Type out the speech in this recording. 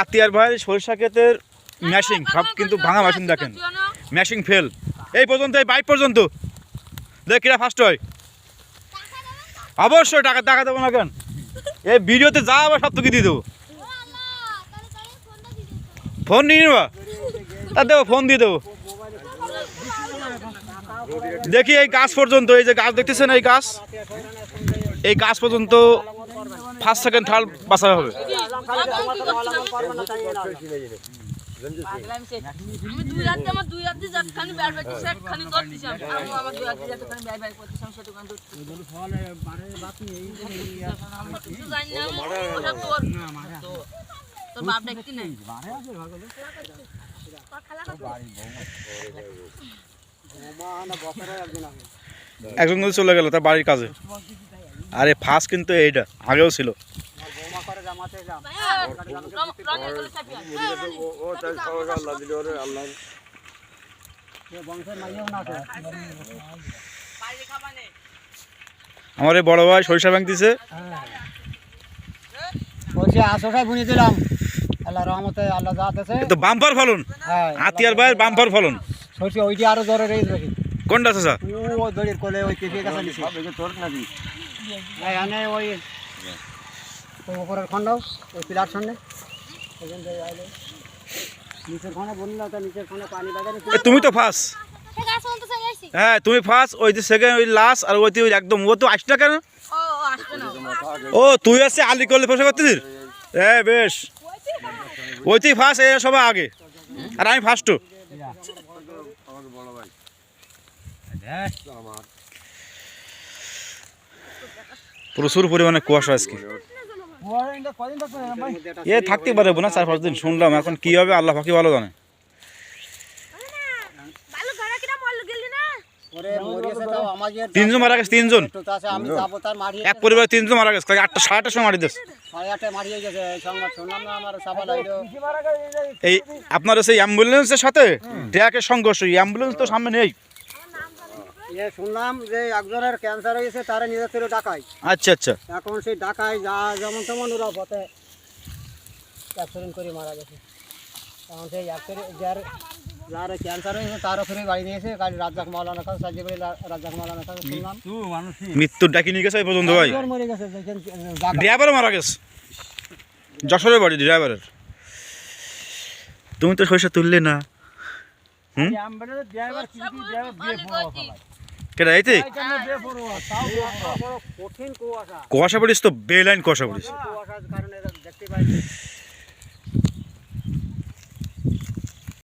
আতিয়ার ভাই সরিষা ক্ষেতের ম্যাশিং, সব কিন্তু ভাঙা মেশিন দেখেন। ম্যাশিং ফেল এই পর্যন্ত, এই বাইক পর্যন্ত। দেখ কিরা ফার্স্ট হয়। অবশ্যই টাকা টাকা দেবো না কেন? এই ভিডিওতে যা আবার সব তোকে দিয়ে দেবো। ফোন নিয়ে নেবা? তা দেবো, ফোন দিয়ে দেবো। দেখি এই গাছ পর্যন্ত, এই যে গাছ দেখতেছেন এই গাছ? এই গাছ পর্যন্ত ফার্স্ট সেকেন্ড থার্ড বাঁচা হবে। একজন চলে গেল তার বাড়ির কাজে। আরে ফার্স্ট কিন্তু এইটা আগেও ছিল। আমার এই বড় ভাই সরিষা ব্যাংক দিছে। বুনি দিলাম। আল্লাহ রহমতে আল্লাহ তো বাম্পার ফলন? হ্যাঁ আতিয়ার ভাইয়ের বাম্পার ফলন? সরষে ওইটি আরও জোরে কোনটা চাচা ও দড়ির কোলে ওই কেটে গেছে নিচে তোর নাকি। এখানে ওই ওই উপরের খন্ড ওই পিলার সামনে ওইখান থেকে আইলে নিচের খনে বলল তো নিচের খনে পানি বাজারে তুমি তো ফার্স্ট হ্যাঁ তুমি ফার্স্ট ওই যে সেকেন্ড ওই লাস্ট আর ওই ওই একদম ও তো আসটা কেন? ও ও, আসবে না। ও তুই আছে আলি করলে পয়সা করতেছিস? এ বেশ। ওই তুই ফার্স্ট এরা সবাই আগে। আর আমি ফার্স্ট প্রচুর পরিমাণে কুয়াশা আজকে। এ থাকতে পারে না চার পাঁচ দিন শুনলাম এখন কি হবে আল্লাহ ফাঁকি ভালো জানে। তিনজন মারা গেছে তিনজন। এক পরিবারে তিনজন মারা গেছে আটটা সাড়ে আটটার সময় মারি গেছে এই আপনার সেই অ্যাম্বুলেন্সের সাথে? ট্র্যাকের সংঘর্ষ অ্যাম্বুলেন্স তো সামনে নেই। এ শুনলাম যে একজনের ক্যান্সার হয়েছে তারা নিজে ছিল ডাকাই আচ্ছা আচ্ছা। এখন সেই ডাকাই যা যেমন তেমন ওরা পথে অ্যাক্সিডেন্ট করে মারা গেছে। এখন সেই অ্যাক্সিডেন্ট যার যার ক্যান্সার হয়েছে তার ওখানে বাড়ি নিয়েছে কাল রাজ্জাক মাওলানা খান সাজিয়ে করে রাজ্জাক মাওলানা খান শুনলাম। মৃত্যুর ডাকি নিয়ে গেছে এই পর্যন্ত ভাই। একজন মরে গেছে মারা যশোরের বাড়ি ড্রাইভারের। তুমি তো সরিষা তুললে না। হুম? কেটা এইতে কুয়াশা। কুয়াশা পড়িস তো বেলাইন কুয়াশা পড়িস